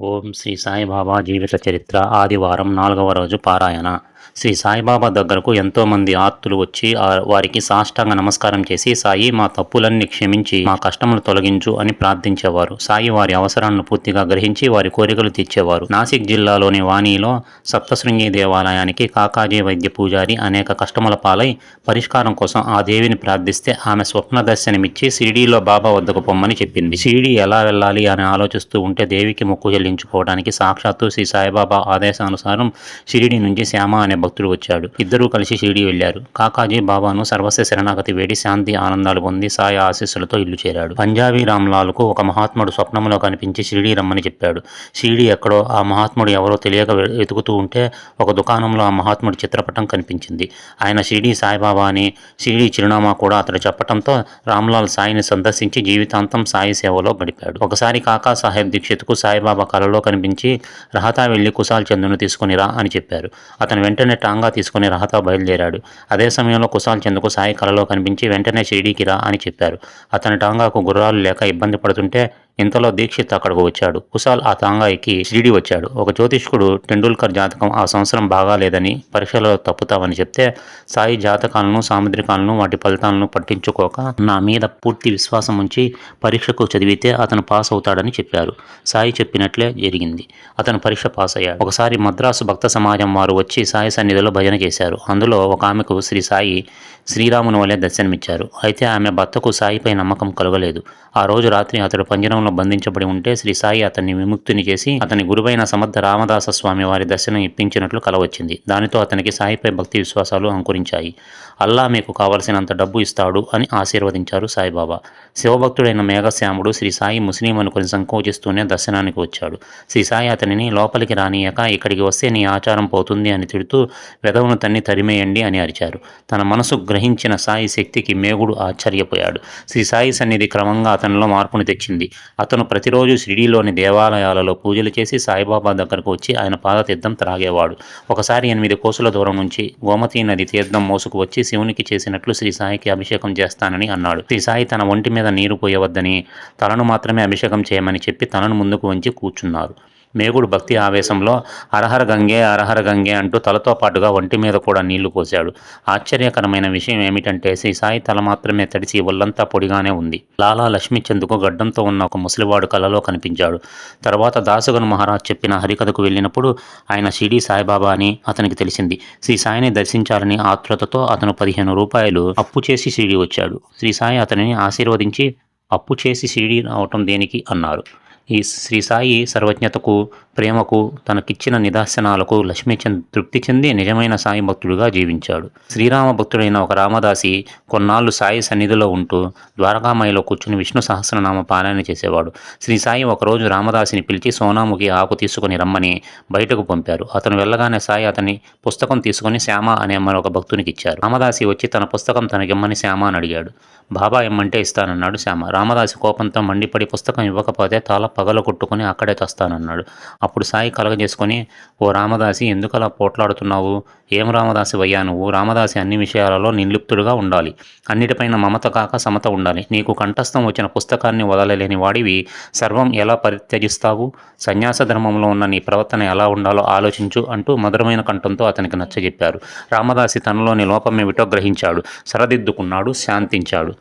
ఓం శ్రీ సాయిబాబా జీవిత చరిత్ర ఆదివారం నాలుగవ రోజు పారాయణ. శ్రీ సాయిబాబా దగ్గరకు ఎంతోమంది ఆర్తులు వచ్చి వారికి సాష్టాంగ నమస్కారం చేసి సాయి మా తప్పులన్నీ క్షమించి మా కష్టములు తొలగించు అని ప్రార్థించేవారు. సాయి వారి అవసరాలను పూర్తిగా గ్రహించి వారి కోరికలు తీర్చేవారు. నాసిక్ జిల్లాలోని వాణిలో సప్తశృంగి దేవాలయానికి కాకాజీ వైద్య పూజారి అనేక కష్టముల పాలై పరిష్కారం కోసం ఆ దేవిని ప్రార్థిస్తే ఆమె స్వప్న దర్శనమిచ్చి షిరిడీలో బాబా వద్దకు పొమ్మని చెప్పింది. షిరిడీ ఎలా వెళ్ళాలి అని ఆలోచిస్తూ ఉంటే దేవికి మొక్కు చెల్లించుకోవడానికి సాక్షాత్తు శ్రీ సాయిబాబా ఆదేశానుసారం షిరిడి నుంచి శ్యామ అనే భక్తుడు వచ్చాడు. ఇద్దరూ కలిసి షిరిడి వెళ్ళారు కాకాజీ బాబాను సర్వస్వ శరణాగతి వేడి శాంతి ఆనందాలు పొంది సాయి ఆశీస్సులతో ఇల్లు చేరాడు. పంజాబీ రామ్లాల్కు ఒక మహాత్ముడు స్వప్నంలో కనిపించి షిరిడి రమ్మని చెప్పాడు. షిరిడి ఎక్కడో ఆ మహాత్ముడు ఎవరో తెలియక వెతుకుతూ ఉంటే ఒక దుకాణంలో ఆ మహాత్ముడి చిత్రపటం కనిపించింది. ఆయన షిరిడి సాయిబాబా అని షిరిడి చిరునామా కూడా అతడు చెప్పడంతో రామ్లాల్ సాయిని సందర్శించి జీవితాంతం సాయి సేవలో గడిపాడు. ఒకసారి కాకా సాహెబ్ దీక్షిత్కు సాయిబాబా కలలో కనిపించి రహతా వెళ్ళి కుశాల్ చందును తీసుకుని రా అని చెప్పారు. అతను వెంట వెంటనే టాంగా తీసుకుని రహతా బయలుదేరాడు. అదే సమయంలో కుశాల్ చంద్కు సాయి కలలో కనిపించి వెంటనే షిరిడీకి రా అని చెప్పారు. అతని టాంగాకు గుర్రాలు లేక ఇబ్బంది పడుతుంటే ఇంతలో దీక్షిత్ అక్కడకు వచ్చాడు. కుశాల్ ఆ తాంగాయికి షిరిడి వచ్చాడు. ఒక జ్యోతిష్కుడు టెండూల్కర్ జాతకం ఆ సంవత్సరం బాగాలేదని పరీక్షలో తప్పుతావని చెప్తే సాయి జాతకాలను సాముద్రికాలను వాటి ఫలితాలను పట్టించుకోక నా మీద పూర్తి విశ్వాసం ఉంచి పరీక్షకు చదివితే అతను పాస్ అవుతాడని చెప్పారు. సాయి చెప్పినట్లే జరిగింది. అతను పరీక్ష పాస్ అయ్యాడు. ఒకసారి మద్రాసు భక్త సమాజం వారు వచ్చి సాయి సన్నిధిలో భజన చేశారు. అందులో ఒక ఆమెకు శ్రీ సాయి శ్రీరాముని వలె దర్శనమిచ్చారు. అయితే ఆమె భర్తకు సాయిపై నమ్మకం కలగలేదు. ఆ రోజు రాత్రి అతడు పంజరంలో బంధించబడి ఉంటే శ్రీ సాయి అతన్ని విముక్తిని చేసి అతని గురువైన సమర్థ రామదాస స్వామి వారి దర్శనం ఇప్పించినట్లు కలవచ్చింది. దానితో అతనికి సాయిపై భక్తి విశ్వాసాలు అంకురించాయి. అల్లా మీకు కావలసినంత డబ్బు ఇస్తాడు అని ఆశీర్వదించారు సాయిబాబా. శివభక్తుడైన మేఘశ్యాముడు శ్రీ సాయి ముస్లిం అనుకుని సంకోచిస్తూనే దర్శనానికి వచ్చాడు. శ్రీ సాయి అతనిని లోపలికి రానియక ఇక్కడికి వస్తే నీ ఆచారం పోతుంది అని తిడుతూ వెదవును తన్ని తరిమేయండి అని అరిచారు. తన మనసు గ్రహించిన సాయి శక్తికి మేగుడు ఆశ్చర్యపోయాడు. శ్రీ సాయి సన్నిధి క్రమంగా అతనిలో మార్పును తెచ్చింది. అతను ప్రతిరోజు షిరిడీలోని దేవాలయాలలో పూజలు చేసి సాయిబాబా దగ్గరకు వచ్చి ఆయన పాదతీర్థం త్రాగేవాడు. ఒకసారి ఎనిమిది కోసుల దూరం నుంచి గోమతీ నది తీర్థం మోసుకు వచ్చి శివునికి చేసినట్లు శ్రీ సాయికి అభిషేకం చేస్తానని అన్నాడు. శ్రీ సాయి తన ఒంటి మీద నీరు పోయవద్దని తలను మాత్రమే అభిషేకం చేయమని చెప్పి తనను ముందుకు వంచి కూర్చున్నారు. మేగుడు భక్తి ఆవేశంలో అరహర గంగే అరహర గంగే అంటూ తలతో పాటుగా ఒంటి మీద కూడా నీళ్ళు పోశాడు. ఆశ్చర్యకరమైన విషయం ఏమిటంటే శ్రీ సాయి తల మాత్రమే తడిసి ఒళ్ళంతా పొడిగానే ఉంది. లాలా లక్ష్మీచందుకు గడ్డంతో ఉన్న ఒక ముసలివాడు కలలో కనిపించాడు. తర్వాత దాసగను మహారాజ్ చెప్పిన హరికథకు వెళ్ళినప్పుడు ఆయన షిరిడి సాయిబాబా అని అతనికి తెలిసింది. శ్రీ సాయిని దర్శించాలని ఆతృతతో అతను పదిహేను రూపాయలు అప్పు చేసి షిరిడి వచ్చాడు. శ్రీ సాయి అతనిని ఆశీర్వదించి అప్పు చేసి షిడీ రావటం దేనికి అన్నారు. ఈ శ్రీ సాయి సర్వజ్ఞతకు ప్రేమకు తనకిచ్చిన నిదర్శనాలకు లక్ష్మీచంద్ తృప్తి చెంది నిజమైన సాయి భక్తుడిగా జీవించాడు. శ్రీరామ భక్తుడైన ఒక రామదాసి కొన్నాళ్ళు సాయి సన్నిధిలో ఉంటూ ద్వారకామాయిలో కూర్చుని విష్ణు సహస్రనామ పారాయణ చేసేవాడు. శ్రీ సాయి ఒకరోజు రామదాసిని పిలిచి సోనాముఖి ఆకు తీసుకుని రమ్మని బయటకు పంపారు. అతను వెళ్ళగానే సాయి అతని పుస్తకం తీసుకుని శ్యామ అనే మరొక భక్తునికి ఇచ్చారు. రామదాసి వచ్చి తన పుస్తకం తనకిమ్మని శ్యామ అని అడిగాడు. బాబా ఇమ్మంటే ఇస్తానన్నాడు శ్యామ. రామదాసి కోపంతో మండిపడి పుస్తకం ఇవ్వకపోతే తల పగల కొట్టుకుని అక్కడే తెస్తానన్నాడు అప్పుడు సాయి కలగజేసుకొని ఓ రామదాసి ఎందుకలా పోట్లాడుతున్నావు? ఏం రామదాసి వయ్యా నువ్వు? రామదాసి అన్ని విషయాలలో నిర్లిప్తుడుగా ఉండాలి. అన్నిటిపైన మమత కాక సమత ఉండాలి. నీకు కంఠస్థం వచ్చిన పుస్తకాన్ని వదలలేని వాడివి. సర్వం ఎలా పరిత్యజిస్తావు? సన్యాస ధర్మంలో ఉన్న నీ ప్రవర్తన ఎలా ఉండాలో ఆలోచించు అంటూ మధురమైన కంఠంతో అతనికి నచ్చజెప్పారు. రామదాసి తనలోని లోపమేమిటో గ్రహించాడు. సరదిద్దుకున్నాడు శాంతించాడు.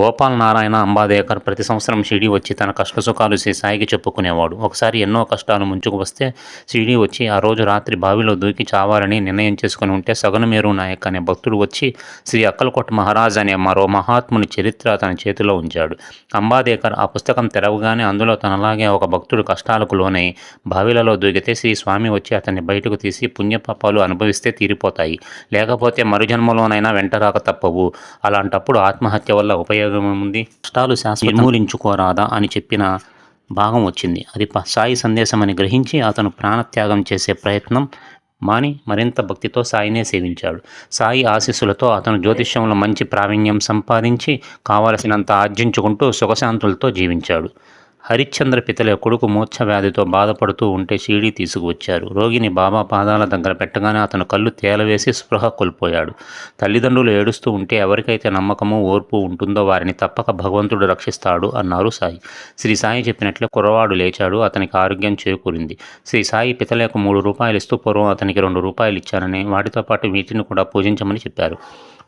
గోపాల్ నారాయణ అంబాదేకర్ ప్రతి సంవత్సరం షిరిడి వచ్చి తన కష్టసుఖాలు శ్రీ సాయికి చెప్పుకునేవాడు. ఒకసారి ఎన్నో కష్టాలు ముంచుకు వస్తే షిరిడి వచ్చి ఆ రోజు రాత్రి బావిలో దూకి చావాలని నిర్ణయం చేసుకుని ఉంటే సగనుమేరు నాయక్ అనే భక్తుడు వచ్చి శ్రీ అక్కలకోట మహారాజ్ అనే మరో మహాత్ముని చరిత్ర తన చేతిలో ఉంచాడు. అంబాదేకర్ ఆ పుస్తకం తెరవగానే అందులో తనలాగే ఒక భక్తుడు కష్టాలకు లోనై బావిలలో దూకితే శ్రీ స్వామి వచ్చి అతన్ని బయటకు తీసి పుణ్యపాపాలు అనుభవిస్తే తీరిపోతాయి. లేకపోతే మరుజన్మలోనైనా వెంటరాక తప్పవు. అలాంటప్పుడు ఆత్మహత్య వల్ల ఉపయోగం ఉంది కష్టాలు శాశ్వత నిర్మూలించుకోరాదా అని చెప్పిన భాగం వచ్చింది. అది సాయి సందేశం అని గ్రహించి అతను ప్రాణత్యాగం చేసే ప్రయత్నం మాని మరింత భక్తితో సాయినే సేవించాడు. సాయి ఆశీస్సులతో అతను జ్యోతిష్యంలో మంచి ప్రావీణ్యం సంపాదించి కావలసినంత ఆర్జించుకుంటూ సుఖశాంతులతో జీవించాడు. హరిశ్చంద్ర పితలే కొడుకు మూర్ఛ వ్యాధితో బాధపడుతూ ఉంటే షీడీ తీసుకువచ్చారు. రోగిని బాబా పాదాల దగ్గర పెట్టగానే అతను కళ్ళు తేలవేసి స్పృహ కోల్పోయాడు. తల్లిదండ్రులు ఏడుస్తూ ఉంటే ఎవరికైతే నమ్మకము ఓర్పు ఉంటుందో వారిని తప్పక భగవంతుడు రక్షిస్తాడు అన్నారు సాయి. శ్రీ సాయి చెప్పినట్లే కుర్రవాడు లేచాడు అతనికి ఆరోగ్యం చేకూరింది. శ్రీ సాయి పితలకు మూడు రూపాయలు ఇస్తూ పూర్వం అతనికి రెండు రూపాయలు ఇచ్చానని వాటితో పాటు వీటిని కూడా పూజించమని చెప్పారు.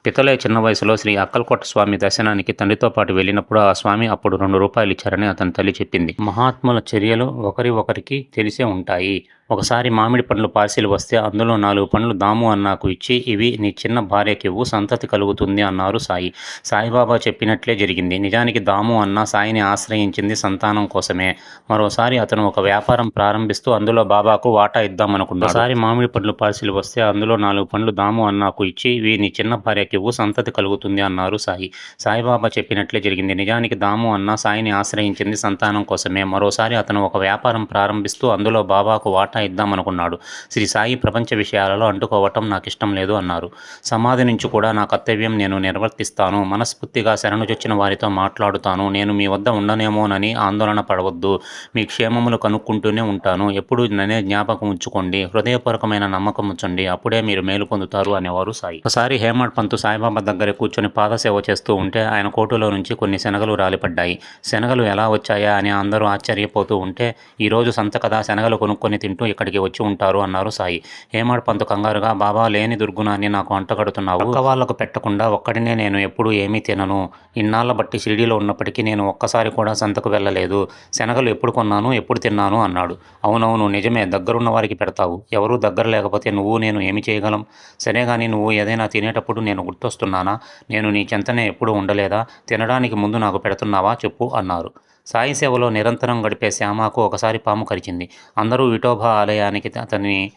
పితలే చిన్న వయసులో శ్రీ అక్కల్కోట స్వామి దర్శనానికి తండ్రితో పాటు వెళ్ళినప్పుడు ఆ స్వామి అప్పుడు రెండు రూపాయలు ఇచ్చారని అతని తల్లి చెప్పింది. మహాత్ముల చర్యలు ఒకరి ఒకరికి తెలిసే ఉంటాయి. ఒకసారి మామిడి పండ్లు పార్సిల్ వస్తే అందులో నాలుగు పండ్లు దాము అన్నాకు ఇచ్చి ఇవి నీ చిన్న భార్యకి ఇవ్వు సంతతి కలుగుతుంది అన్నారు సాయి. సాయిబాబా చెప్పినట్లే జరిగింది. నిజానికి దాము అన్న సాయిని ఆశ్రయించింది సంతానం కోసమే. మరోసారి అతను ఒక వ్యాపారం ప్రారంభిస్తూ అందులో బాబాకు వాటా ఇద్దామనుకున్నాడు. ఒకసారి మామిడి పండ్లు పార్సిల్ వస్తే అందులో నాలుగు పండ్లు దాము అన్నాకు ఇచ్చి ఇవి నీ చిన్న భార్యకి ఇవ్వు సంతతి కలుగుతుంది అన్నారు సాయి. సాయిబాబా చెప్పినట్లే జరిగింది. నిజానికి దాము అన్న సాయిని ఆశ్రయించింది సంతానం కోసమే. మరోసారి అతను ఒక వ్యాపారం ప్రారంభిస్తూ అందులో బాబాకు వాటా ఇద్దామనుకున్నాడు. శ్రీ సాయి ప్రపంచ విషయాలలో అంటుకోవటం నాకు ఇష్టం లేదు అన్నారు. సమాధి నుంచి కూడా నా కర్తవ్యం నేను నిర్వర్తిస్తాను. మనస్ఫూర్తిగా శరణుచొచ్చిన వారితో మాట్లాడుతాను. నేను మీ వద్ద ఉండనేమోనని ఆందోళన పడవద్దు. మీ క్షేమములు కనుక్కుంటూనే ఉంటాను. ఎప్పుడు నన్నే జ్ఞాపకం ఉంచుకోండి. హృదయపూర్వకమైన నమ్మకం ఉంచండి. అప్పుడే మీరు మేలు పొందుతారు అనేవారు సాయి. ఒకసారి హేమడ్ పంతు సాయిబాబా దగ్గర కూర్చొని పాదసేవ చేస్తూ ఉంటే ఆయన కోటులో నుంచి కొన్ని శనగలు రాలిపడ్డాయి. శనగలు ఎలా వచ్చాయా అని అందరూ ఆశ్చర్యపోతూ ఉంటే ఈరోజు సంత కదా శనగలు కొనుక్కొని తింటూ ఇక్కడికి వచ్చి ఉంటారు అన్నారు సాయి. హేమడ్ పంత కంగారుగా బాబా లేని దుర్గుణాన్ని నాకు అంటగడుతున్నావు. ఒక్క వాళ్ళకు పెట్టకుండా ఒక్కడినే నేను ఎప్పుడు ఏమీ తినను. ఇన్నాళ్ళ బట్టి షిరిడీలో ఉన్నప్పటికీ నేను ఒక్కసారి కూడా సంతకు వెళ్ళలేదు. శనగలు ఎప్పుడు కొన్నాను ఎప్పుడు తిన్నాను అన్నాడు. అవునవును నిజమే. దగ్గరున్న వారికి పెడతావు. ఎవరూ దగ్గర లేకపోతే నువ్వు నేను ఏమి చేయగలం? సరే కానీ నువ్వు ఏదైనా తినేటప్పుడు నేను గుర్తొస్తున్నానా? నేను నీ చెంతనే ఎప్పుడూ ఉండలేదా? తినడానికి ముందు నాకు పెడుతున్నావా? చెప్పు అన్నారు. సాయి సేవలో నిరంతరం గడిపే శ్యామకు ఒకసారి పాము కరిచింది. అందరూ విఠోబా ఆలయానికి అతన్ని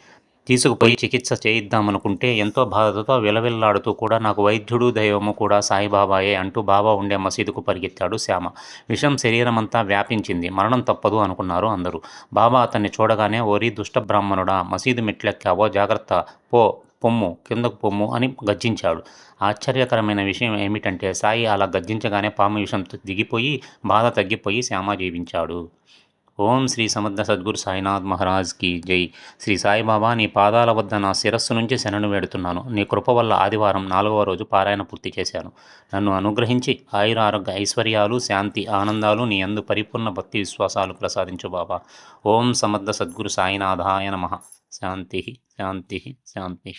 తీసుకుపోయి చికిత్స చేయిద్దామనుకుంటే ఎంతో బాధతో విలవిల్లాడుతూ కూడా నాకు వైద్యుడు దైవము కూడా సాయిబాబాయే అంటూ బాబా ఉండే మసీదుకు పరిగెత్తాడు శ్యామ. విషం శరీరమంతా వ్యాపించింది. మరణం తప్పదు అనుకున్నారు అందరూ. బాబా అతన్ని చూడగానే ఓరి దుష్ట బ్రాహ్మణుడా మసీదు మెట్లెక్కావో జాగ్రత్త పో పొమ్ము కిందకు పొమ్ము అని గర్జించాడు. ఆశ్చర్యకరమైన విషయం ఏమిటంటే సాయి అలా గర్జించగానే పాము విషం దిగిపోయి బాధ తగ్గిపోయి శ్యామ జీవించాడు. ఓం శ్రీ సమర్థ సద్గురు సాయినాథ్ మహారాజ్కి జై. శ్రీ సాయిబాబా నీ పాదాల వద్ద నా శిరస్సు నుంచి శరణు వేడుతున్నాను. నీ కృప వల్ల ఆదివారం నాలుగవ రోజు పారాయణ పూర్తి చేశాను. నన్ను అనుగ్రహించి ఆయుర ఆరోగ్య ఐశ్వర్యాలు శాంతి ఆనందాలు నీ అందు పరిపూర్ణ భక్తి విశ్వాసాలు ప్రసాదించు బాబా. ఓం సమర్థ సద్గురు సాయినాథాయ నమ. శాంతి శాంతి శాంతి